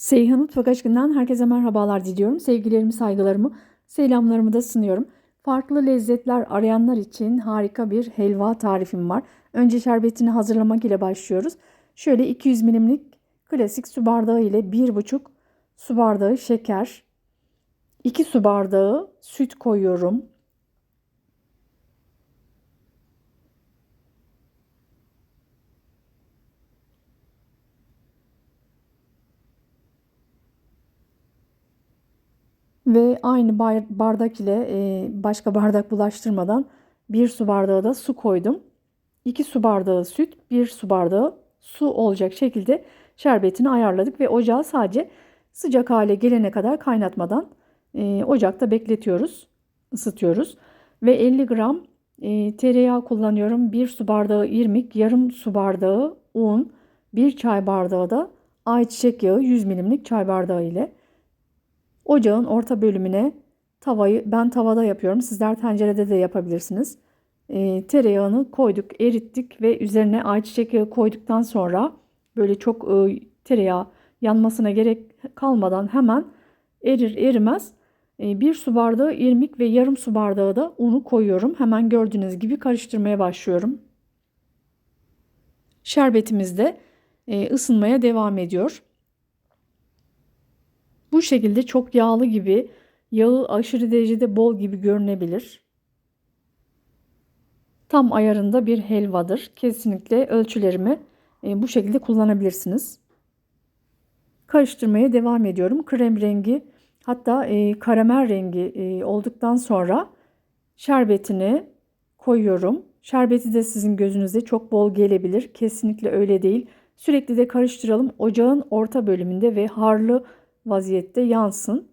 Seyhan Mutfak Aşkından herkese merhabalar diliyorum. Sevgilerimi, saygılarımı, selamlarımı da sunuyorum. Farklı lezzetler arayanlar için harika bir helva tarifim var. Önce şerbetini hazırlamak ile başlıyoruz. Şöyle 200 milimlik klasik su bardağı ile 1,5 su bardağı şeker, 2 su bardağı süt koyuyorum. Ve aynı bardak ile e, başka bardak bulaştırmadan bir su bardağı da su koydum. 2 su bardağı süt, 1 su bardağı su olacak şekilde şerbetini ayarladık ve ocağı sadece sıcak hale gelene kadar kaynatmadan e, ocakta bekletiyoruz, ısıtıyoruz. Ve 50 gram e, tereyağı kullanıyorum. 1 su bardağı irmik, yarım su bardağı un, 1 çay bardağı da ayçiçek yağı 100 milimlik çay bardağı ile Ocağın orta bölümüne tavayı ben tavada yapıyorum. Sizler tencerede de yapabilirsiniz. E, tereyağını koyduk, erittik ve üzerine ayçiçek yağı koyduktan sonra böyle çok e, tereyağı yanmasına gerek kalmadan hemen erir erimez e, bir su bardağı irmik ve yarım su bardağı da unu koyuyorum. Hemen gördüğünüz gibi karıştırmaya başlıyorum. Şerbetimiz de e, ısınmaya devam ediyor. Bu şekilde çok yağlı gibi, yağı aşırı derecede bol gibi görünebilir. Tam ayarında bir helvadır. Kesinlikle ölçülerimi e, bu şekilde kullanabilirsiniz. Karıştırmaya devam ediyorum. Krem rengi hatta e, karamel rengi e, olduktan sonra şerbetini koyuyorum. Şerbeti de sizin gözünüzde çok bol gelebilir. Kesinlikle öyle değil. Sürekli de karıştıralım. Ocağın orta bölümünde ve harlı vaziyette yansın.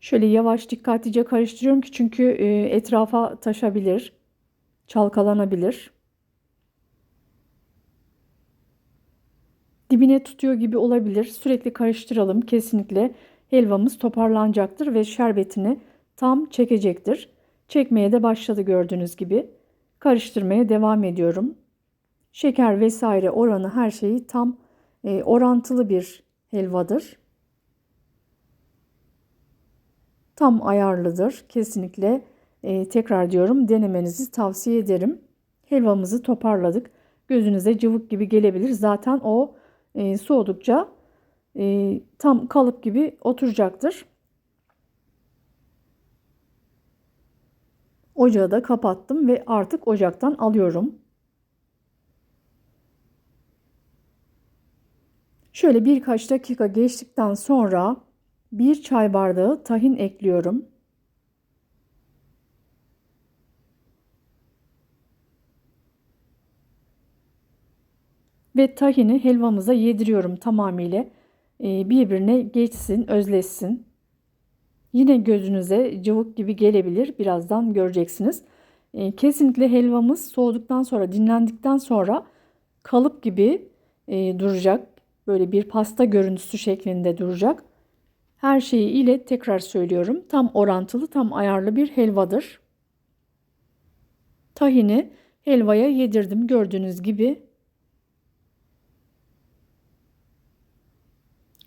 Şöyle yavaş dikkatlice karıştırıyorum ki çünkü e, etrafa taşabilir, çalkalanabilir. Dibine tutuyor gibi olabilir. Sürekli karıştıralım. Kesinlikle helvamız toparlanacaktır ve şerbetini tam çekecektir. Çekmeye de başladı gördüğünüz gibi. Karıştırmaya devam ediyorum. Şeker vesaire oranı her şeyi tam e, orantılı bir helvadır. Tam ayarlıdır. Kesinlikle e, tekrar diyorum denemenizi tavsiye ederim. Helvamızı toparladık. Gözünüze cıvık gibi gelebilir. Zaten o e, soğudukça e, tam kalıp gibi oturacaktır. Ocağı da kapattım ve artık ocaktan alıyorum. Şöyle birkaç dakika geçtikten sonra 1 çay bardağı tahin ekliyorum. Ve tahini helvamıza yediriyorum tamamıyla. Ee, birbirine geçsin, özleşsin. Yine gözünüze cıvık gibi gelebilir. Birazdan göreceksiniz. Ee, kesinlikle helvamız soğuduktan sonra, dinlendikten sonra kalıp gibi e, duracak. Böyle bir pasta görüntüsü şeklinde duracak. Her şeyi ile tekrar söylüyorum. Tam orantılı, tam ayarlı bir helvadır. Tahini helvaya yedirdim gördüğünüz gibi.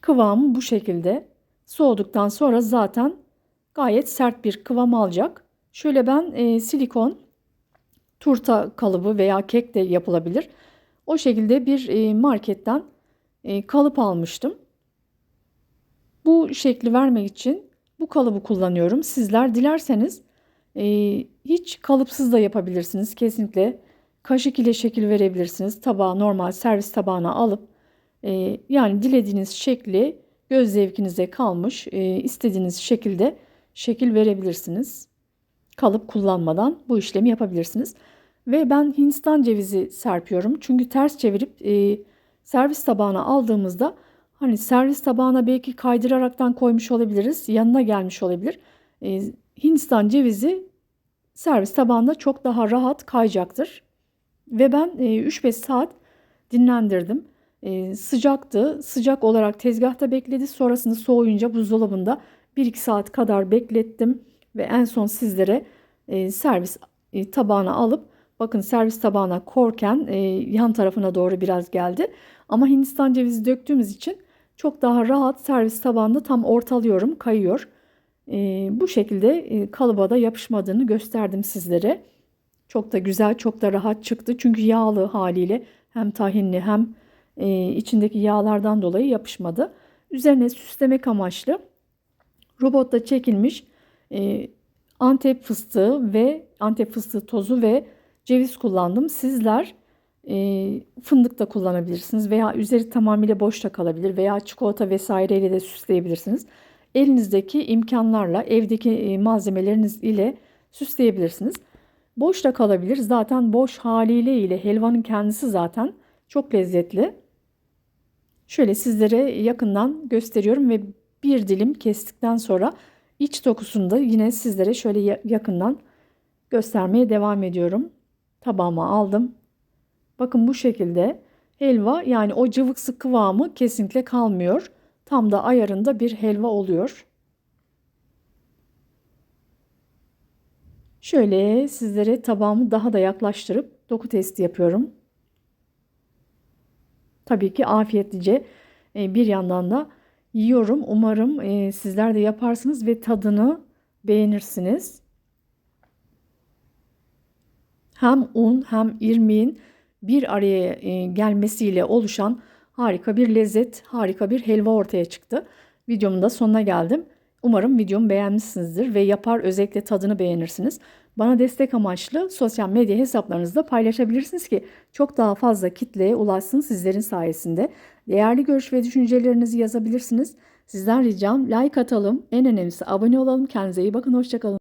Kıvamı bu şekilde. Soğuduktan sonra zaten gayet sert bir kıvam alacak. Şöyle ben e, silikon turta kalıbı veya kek de yapılabilir. O şekilde bir e, marketten e, kalıp almıştım. Bu şekli vermek için bu kalıbı kullanıyorum. Sizler dilerseniz e, hiç kalıpsız da yapabilirsiniz. Kesinlikle kaşık ile şekil verebilirsiniz. Tabağa normal servis tabağına alıp e, yani dilediğiniz şekli göz zevkinize kalmış e, istediğiniz şekilde şekil verebilirsiniz. Kalıp kullanmadan bu işlemi yapabilirsiniz. Ve ben Hindistan cevizi serpiyorum. Çünkü ters çevirip e, servis tabağına aldığımızda Hani servis tabağına belki kaydıraraktan koymuş olabiliriz. Yanına gelmiş olabilir. Ee, Hindistan cevizi servis tabağında çok daha rahat kayacaktır. Ve ben e, 3-5 saat dinlendirdim. E, sıcaktı. Sıcak olarak tezgahta bekledi. Sonrasında soğuyunca buzdolabında 1-2 saat kadar beklettim. Ve en son sizlere e, servis e, tabağına alıp bakın servis tabağına korken e, yan tarafına doğru biraz geldi. Ama Hindistan cevizi döktüğümüz için çok daha rahat servis tabağında tam ortalıyorum, kayıyor. Ee, bu şekilde e, kalıba da yapışmadığını gösterdim sizlere. Çok da güzel, çok da rahat çıktı. Çünkü yağlı haliyle hem tahinli hem e, içindeki yağlardan dolayı yapışmadı. Üzerine süslemek amaçlı robotta çekilmiş e, antep fıstığı ve antep fıstığı tozu ve ceviz kullandım. Sizler e, fındık da kullanabilirsiniz veya üzeri tamamıyla boş da kalabilir veya çikolata vesaireyle de süsleyebilirsiniz. Elinizdeki imkanlarla evdeki malzemeleriniz ile süsleyebilirsiniz. Boş da kalabilir. Zaten boş haliyle ile helvanın kendisi zaten çok lezzetli. Şöyle sizlere yakından gösteriyorum ve bir dilim kestikten sonra iç dokusunu da yine sizlere şöyle yakından göstermeye devam ediyorum. Tabağıma aldım. Bakın bu şekilde helva yani o cıvıksı kıvamı kesinlikle kalmıyor. Tam da ayarında bir helva oluyor. Şöyle sizlere tabağımı daha da yaklaştırıp doku testi yapıyorum. Tabii ki afiyetlice e, bir yandan da yiyorum. Umarım e, sizler de yaparsınız ve tadını beğenirsiniz. Hem un hem irmiğin bir araya e, gelmesiyle oluşan harika bir lezzet, harika bir helva ortaya çıktı. Videomun da sonuna geldim. Umarım videomu beğenmişsinizdir ve yapar özellikle tadını beğenirsiniz. Bana destek amaçlı sosyal medya hesaplarınızda paylaşabilirsiniz ki çok daha fazla kitleye ulaşsın sizlerin sayesinde. Değerli görüş ve düşüncelerinizi yazabilirsiniz. Sizden ricam like atalım. En önemlisi abone olalım. Kendinize iyi bakın. Hoşçakalın.